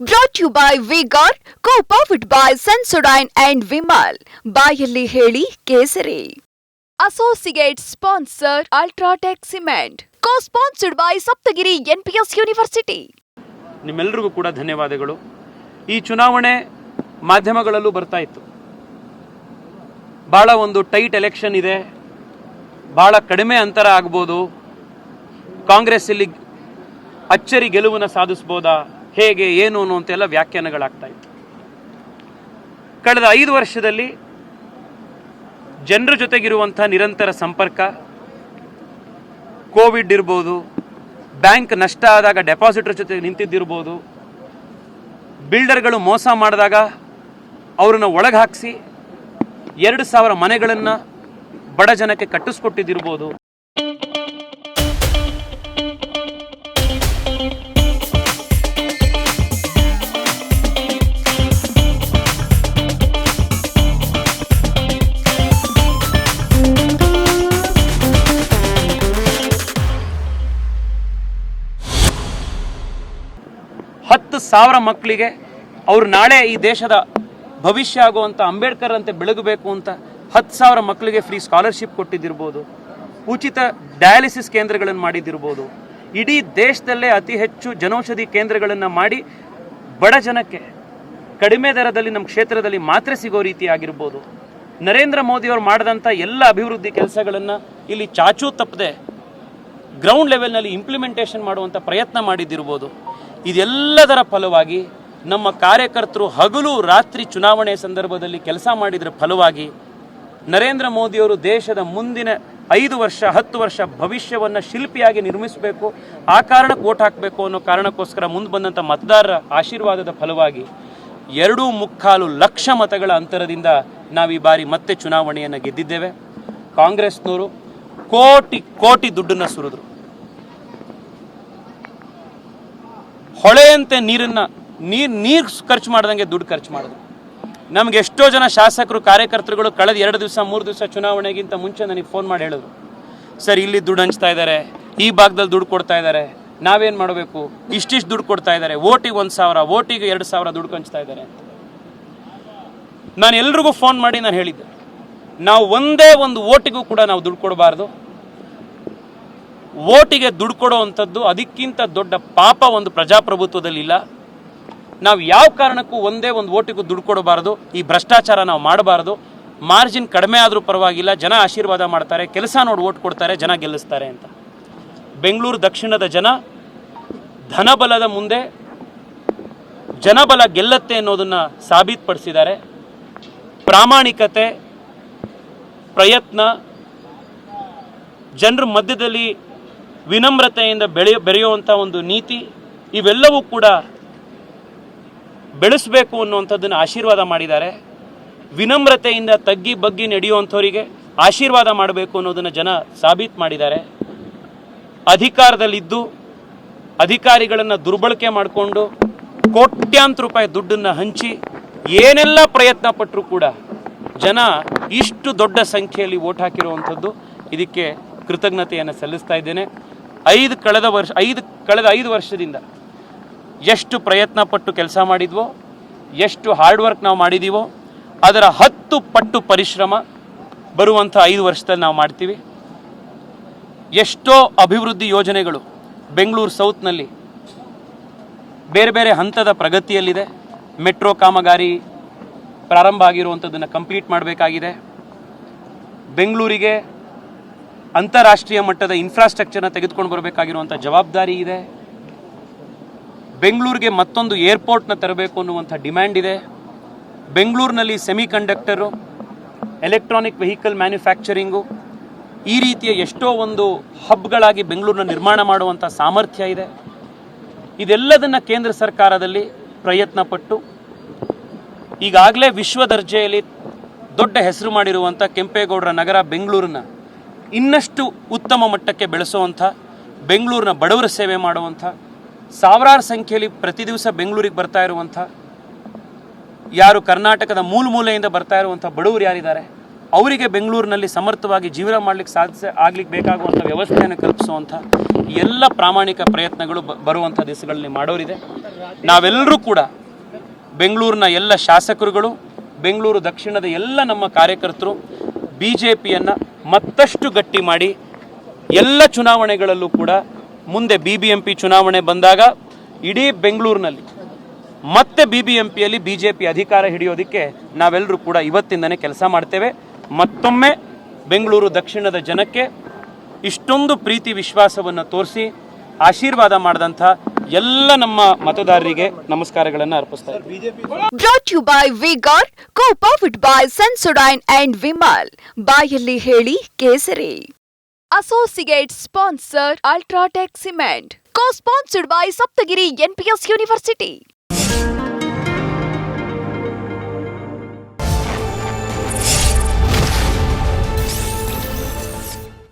Brought you by vigour co boy by Sensodyne and Vimal ಬಾಯಲ್ಲಿ ಹೇಳಿ ಕೇಸರಿ. Associate sponsor UltraTech cement co sponsored by Saptagiri NPS university ನಿಮ್ಮೆಲ್ಲರಿಗೂ ಕೂಡ ಧನ್ಯವಾದಗಳು. ಈ ಚುನಾವಣೆ ಮಾಧ್ಯಮಗಳಲ್ಲೂ ಬರ್ತಾ ಇತ್ತು. ಭಾಳ ಒಂದು ಟೈಟ್ ಎಲೆಕ್ಷನ್ ಇದೆ. ಭಾಳ ಕಡಿಮೆ ಅಂತರ ಆಗ್ಬೋದು. ಕಾಂಗ್ರೆಸ್ ಇಲ್ಲಿ ಅಚ್ಚರಿ ಗೆಲುವನ್ನು ಸಾಧಿಸ್ಬೋದಾ? ಹೇಗೆ, ಏನು ಅನ್ನುವಂತೆಲ್ಲ ವ್ಯಾಖ್ಯಾನಗಳಾಗ್ತಾ ಇತ್ತು. ಕಳೆದ ಐದು ವರ್ಷದಲ್ಲಿ ಜನರ ಜೊತೆಗಿರುವಂಥ ನಿರಂತರ ಸಂಪರ್ಕ, ಕೋವಿಡ್ ಇರ್ಬೋದು, ಬ್ಯಾಂಕ್ ನಷ್ಟ ಆದಾಗ ಡೆಪಾಸಿಟರ್ ಜೊತೆ ನಿಂತಿದ್ದಿರ್ಬೋದು, ಬಿಲ್ಡರ್ಗಳು ಮೋಸ ಮಾಡಿದಾಗ ಅವ್ರನ್ನ ಒಳಗೆ ಹಾಕಿಸಿ ಎರಡು ಸಾವಿರ ಮನೆಗಳನ್ನು ಬಡ ಜನಕ್ಕೆ ಕಟ್ಟಿಸ್ಕೊಟ್ಟಿದ್ದಿರ್ಬೋದು. ಸಾವಿರ ಮಕ್ಕಳಿಗೆ ಅವರು ನಾಳೆ ಈ ದೇಶದ ಭವಿಷ್ಯ ಆಗುವಂಥ ಅಂಬೇಡ್ಕರ್ ಅಂತೆ ಬೆಳಗಬೇಕು ಅಂತ ಹತ್ತು ಸಾವಿರ ಮಕ್ಕಳಿಗೆ ಫ್ರೀ ಸ್ಕಾಲರ್ಶಿಪ್ ಕೊಟ್ಟಿದ್ದಿರ್ಬೋದು. ಉಚಿತ ಡಯಾಲಿಸಿಸ್ ಕೇಂದ್ರಗಳನ್ನು ಮಾಡಿದ್ದಿರ್ಬೋದು. ಇಡೀ ದೇಶದಲ್ಲೇ ಅತಿ ಹೆಚ್ಚು ಜನೌಷಧಿ ಕೇಂದ್ರಗಳನ್ನು ಮಾಡಿ ಬಡ ಜನಕ್ಕೆ ಕಡಿಮೆ ದರದಲ್ಲಿ ನಮ್ಮ ಕ್ಷೇತ್ರದಲ್ಲಿ ಮಾತ್ರೆ ಸಿಗೋ ರೀತಿ ಆಗಿರ್ಬೋದು. ನರೇಂದ್ರ ಮೋದಿಯವರು ಮಾಡಿದಂಥ ಎಲ್ಲ ಅಭಿವೃದ್ಧಿ ಕೆಲಸಗಳನ್ನು ಇಲ್ಲಿ ಚಾಚೂ ತಪ್ಪದೆ ಗ್ರೌಂಡ್ ಲೆವೆಲ್ನಲ್ಲಿ ಇಂಪ್ಲಿಮೆಂಟೇಷನ್ ಮಾಡುವಂಥ ಪ್ರಯತ್ನ ಮಾಡಿದ್ದಿರ್ಬೋದು. ಇದೆಲ್ಲದರ ಫಲವಾಗಿ ನಮ್ಮ ಕಾರ್ಯಕರ್ತರು ಹಗಲು ರಾತ್ರಿ ಚುನಾವಣೆ ಸಂದರ್ಭದಲ್ಲಿ ಕೆಲಸ ಮಾಡಿದ್ರ ಫಲವಾಗಿ ನರೇಂದ್ರ ಮೋದಿಯವರು ದೇಶದ ಮುಂದಿನ ಐದು ವರ್ಷ, ಹತ್ತು ವರ್ಷ ಭವಿಷ್ಯವನ್ನು ಶಿಲ್ಪಿಯಾಗಿ ನಿರ್ಮಿಸಬೇಕು, ಆ ಕಾರಣಕ್ಕೆ ಓಟ್ ಹಾಕಬೇಕು ಅನ್ನೋ ಕಾರಣಕ್ಕೋಸ್ಕರ ಮುಂದೆ ಬಂದಂಥ ಮತದಾರರ ಆಶೀರ್ವಾದದ ಫಲವಾಗಿ ಎರಡೂ ಮುಕ್ಕಾಲು ಲಕ್ಷ ಮತಗಳ ಅಂತರದಿಂದ ನಾವು ಈ ಬಾರಿ ಮತ್ತೆ ಚುನಾವಣೆಯನ್ನು ಗೆದ್ದಿದ್ದೇವೆ. ಕಾಂಗ್ರೆಸ್ನವರು ಕೋಟಿ ಕೋಟಿ ದುಡ್ಡನ್ನು ಸುರಿದ್ರು. ಹೊಳೆಯಂತೆ ನೀರನ್ನ, ನೀರು ನೀರು ಖರ್ಚು ಮಾಡ್ದಂಗೆ ದುಡ್ಡು ಖರ್ಚು ಮಾಡಿದ್ರು ನಮ್ಗೆ ಎಷ್ಟೋ ಜನ ಶಾಸಕರು, ಕಾರ್ಯಕರ್ತರುಗಳು ಕಳೆದ ಎರಡು ದಿವಸ, ಮೂರು ದಿವಸ ಚುನಾವಣೆಗಿಂತ ಮುಂಚೆ ನನಗೆ ಫೋನ್ ಮಾಡಿ ಹೇಳಿದ್ರು. ಸರ್, ಇಲ್ಲಿ ದುಡ್ಡು ಹಂಚ್ತಾ ಇದ್ದಾರೆ ಈ ಭಾಗದಲ್ಲಿ ದುಡ್ಡು ಕೊಡ್ತಾ ಇದ್ದಾರೆ ನಾವೇನು ಮಾಡಬೇಕು? ಇಷ್ಟಿಷ್ಟು ದುಡ್ಡು ಕೊಡ್ತಾ ಇದ್ದಾರೆ ಓಟಿಗೆ ಒಂದು ಸಾವಿರ, ಓಟಿಗೆ ಎರಡು ಸಾವಿರ ದುಡ್ಡು ಹಂಚ್ತಾ ಇದ್ದಾರೆ ನಾನು ಎಲ್ರಿಗೂ ಫೋನ್ ಮಾಡಿ ನಾನು ಹೇಳಿದ್ದೆ. ನಾವು ಒಂದೇ ಒಂದು ಓಟಿಗೂ ಕೂಡ ನಾವು ದುಡ್ಡು ಕೊಡಬಾರ್ದು. ಓಟಿಗೆ ದುಡ್ಡು ಕೊಡೋ ಅಂಥದ್ದು ಅದಕ್ಕಿಂತ ದೊಡ್ಡ ಪಾಪ ಒಂದು ಪ್ರಜಾಪ್ರಭುತ್ವದಲ್ಲಿಲ್ಲ ನಾವು ಯಾವ ಕಾರಣಕ್ಕೂ ಒಂದೇ ಒಂದು ಓಟಿಗೂ ದುಡ್ಡು ಕೊಡಬಾರ್ದು, ಈ ಭ್ರಷ್ಟಾಚಾರ ನಾವು ಮಾಡಬಾರ್ದು. ಮಾರ್ಜಿನ್ ಕಡಿಮೆ ಆದರೂ ಪರವಾಗಿಲ್ಲ, ಜನ ಆಶೀರ್ವಾದ ಮಾಡ್ತಾರೆ, ಕೆಲಸ ನೋಡಿ ಓಟ್ ಕೊಡ್ತಾರೆ, ಜನ ಗೆಲ್ಲಿಸ್ತಾರೆ ಅಂತ. ಬೆಂಗಳೂರು ದಕ್ಷಿಣದ ಜನ ಧನಬಲದ ಮುಂದೆ ಜನಬಲ ಗೆಲ್ಲತ್ತೆ ಅನ್ನೋದನ್ನು ಸಾಬೀತುಪಡಿಸಿದ್ದಾರೆ. ಪ್ರಾಮಾಣಿಕತೆ, ಪ್ರಯತ್ನ, ಜನರ ಮಧ್ಯದಲ್ಲಿ ವಿನಮ್ರತೆಯಿಂದ ಬೆಳೆಯ ಬೆರೆಯುವಂಥ ಒಂದು ನೀತಿ ಇವೆಲ್ಲವೂ ಕೂಡ ಬೆಳೆಸಬೇಕು ಅನ್ನುವಂಥದ್ದನ್ನು ಆಶೀರ್ವಾದ ಮಾಡಿದ್ದಾರೆ. ವಿನಮ್ರತೆಯಿಂದ ತಗ್ಗಿ ಬಗ್ಗಿ ನಡೆಯುವಂಥವರಿಗೆ ಆಶೀರ್ವಾದ ಮಾಡಬೇಕು ಅನ್ನೋದನ್ನು ಜನ ಸಾಬೀತು ಮಾಡಿದ್ದಾರೆ. ಅಧಿಕಾರದಲ್ಲಿದ್ದು ಅಧಿಕಾರಿಗಳನ್ನು ದುರ್ಬಳಕೆ ಮಾಡಿಕೊಂಡು ಕೋಟ್ಯಾಂತರ ರೂಪಾಯಿ ದುಡ್ಡನ್ನು ಹಂಚಿ ಏನೆಲ್ಲ ಪ್ರಯತ್ನ ಪಟ್ಟರೂ ಕೂಡ ಜನ ಇಷ್ಟು ದೊಡ್ಡ ಸಂಖ್ಯೆಯಲ್ಲಿ ಓಟ್ ಹಾಕಿರುವಂಥದ್ದು ಇದಕ್ಕೆ ಕೃತಜ್ಞತೆಯನ್ನು ಸಲ್ಲಿಸ್ತಾ ಇದ್ದೇನೆ. ಐದು ಕಳೆದ ವರ್ಷ, ಐದು ಕಳೆದ ಐದು ವರ್ಷದಿಂದ ಎಷ್ಟು ಪ್ರಯತ್ನ ಪಟ್ಟು ಕೆಲಸ ಮಾಡಿದ್ವೋ, ಎಷ್ಟು ಹಾರ್ಡ್ ವರ್ಕ್ ನಾವು ಮಾಡಿದ್ದೀವೋ ಅದರ ಹತ್ತು ಪಟ್ಟು ಪರಿಶ್ರಮ ಬರುವಂಥ ಐದು ವರ್ಷದಲ್ಲಿ ನಾವು ಮಾಡ್ತೀವಿ. ಎಷ್ಟೋ ಅಭಿವೃದ್ಧಿ ಯೋಜನೆಗಳು ಬೆಂಗಳೂರು ಸೌತ್ನಲ್ಲಿ ಬೇರೆ ಬೇರೆ ಹಂತದ ಪ್ರಗತಿಯಲ್ಲಿದೆ. ಮೆಟ್ರೋ ಕಾಮಗಾರಿ ಪ್ರಾರಂಭ ಆಗಿರುವಂಥದ್ದನ್ನು ಕಂಪ್ಲೀಟ್ ಮಾಡಬೇಕಾಗಿದೆ. ಬೆಂಗಳೂರಿಗೆ ಅಂತಾರಾಷ್ಟ್ರೀಯ ಮಟ್ಟದ ಇನ್ಫ್ರಾಸ್ಟ್ರಕ್ಚರ್ನ ತೆಗೆದುಕೊಂಡು ಬರಬೇಕಾಗಿರುವಂಥ ಜವಾಬ್ದಾರಿ ಇದೆ. ಬೆಂಗಳೂರಿಗೆ ಮತ್ತೊಂದು ಏರ್ಪೋರ್ಟ್ನ ತರಬೇಕು ಅನ್ನುವಂಥ ಡಿಮ್ಯಾಂಡ್ ಇದೆ. ಬೆಂಗಳೂರಿನಲ್ಲಿ semi conductor electronic vehicle manufacturing ಈ ರೀತಿಯ ಎಷ್ಟೋ ಒಂದು ಹಬ್ಗಳಾಗಿ ಬೆಂಗಳೂರನ್ನ ನಿರ್ಮಾಣ ಮಾಡುವಂಥ ಸಾಮರ್ಥ್ಯ ಇದೆ. ಇದೆಲ್ಲದನ್ನು ಕೇಂದ್ರ ಸರ್ಕಾರದಲ್ಲಿ ಪ್ರಯತ್ನ ಪಟ್ಟು ಈಗಾಗಲೇ ವಿಶ್ವ ದರ್ಜೆಯಲ್ಲಿ ದೊಡ್ಡ ಹೆಸರು ಮಾಡಿರುವಂಥ ಕೆಂಪೇಗೌಡರ ನಗರ ಬೆಂಗಳೂರನ್ನ ಇನ್ನಷ್ಟು ಉತ್ತಮ ಮಟ್ಟಕ್ಕೆ ಬೆಳೆಸುವಂಥ, ಬೆಂಗಳೂರಿನ ಬಡವರ ಸೇವೆ ಮಾಡುವಂಥ, ಸಾವಿರಾರು ಸಂಖ್ಯೆಯಲ್ಲಿ ಪ್ರತಿ ದಿವಸ ಬೆಂಗಳೂರಿಗೆ ಬರ್ತಾ ಇರುವಂಥ, ಯಾರು ಕರ್ನಾಟಕದ ಮೂಲ ಮೂಲೆಯಿಂದ ಬರ್ತಾ ಇರುವಂಥ ಬಡವರು ಯಾರಿದ್ದಾರೆ, ಅವರಿಗೆ ಬೆಂಗಳೂರಿನಲ್ಲಿ ಸಮರ್ಥವಾಗಿ ಜೀವನ ಮಾಡಲಿಕ್ಕೆ ಸಾಧ್ಯ ಆಗ್ಲಿಕ್ಕೆ ಬೇಕಾಗುವಂಥ ವ್ಯವಸ್ಥೆಯನ್ನು ಕಲ್ಪಿಸುವಂಥ ಎಲ್ಲ ಪ್ರಾಮಾಣಿಕ ಪ್ರಯತ್ನಗಳು ಬರುವಂಥ ದಿವಸಗಳಲ್ಲಿ ಮಾಡೋರಿದೆ. ನಾವೆಲ್ಲರೂ ಕೂಡ ಬೆಂಗಳೂರಿನ ಎಲ್ಲ ಶಾಸಕರುಗಳು, ಬೆಂಗಳೂರು ದಕ್ಷಿಣದ ಎಲ್ಲ ನಮ್ಮ ಕಾರ್ಯಕರ್ತರು ಬಿ ಜೆ ಪಿಯನ್ನು ಮತ್ತಷ್ಟು ಗಟ್ಟಿ ಮಾಡಿ ಎಲ್ಲ ಚುನಾವಣೆಗಳಲ್ಲೂ ಕೂಡ ಮುಂದೆ ಬಿ ಬಿ ಎಂ ಪಿ ಚುನಾವಣೆ ಬಂದಾಗ ಇಡೀ ಬೆಂಗಳೂರಿನಲ್ಲಿ ಮತ್ತೆ ಬಿ ಬಿ ಎಂ ಪಿಯಲ್ಲಿ ಬಿ ಜೆ ಪಿ ಅಧಿಕಾರ ಹಿಡಿಯೋದಕ್ಕೆ ನಾವೆಲ್ಲರೂ ಕೂಡ ಇವತ್ತಿಂದನೇ ಕೆಲಸ ಮಾಡ್ತೇವೆ. ಮತ್ತೊಮ್ಮೆ ಬೆಂಗಳೂರು ದಕ್ಷಿಣದ ಜನಕ್ಕೆ ಇಷ್ಟೊಂದು ಪ್ರೀತಿ ವಿಶ್ವಾಸವನ್ನು ತೋರಿಸಿ ಆಶೀರ್ವಾದ ಮಾಡಿದಂಥ ಎಲ್ಲ ನಮ್ಮ ಮತದಾರರಿಗೆ ನಮಸ್ಕಾರಗಳನ್ನು ಅರ್ಪಿಸ್ತಾ ಇದ್ದೀನಿ by co powered by and Vimal ಬಾಯಲ್ಲಿ ಹೇಳಿ ಕೇಸರಿ. Associate sponsor UltraTech cement co sponsored by Saptagiri NPS university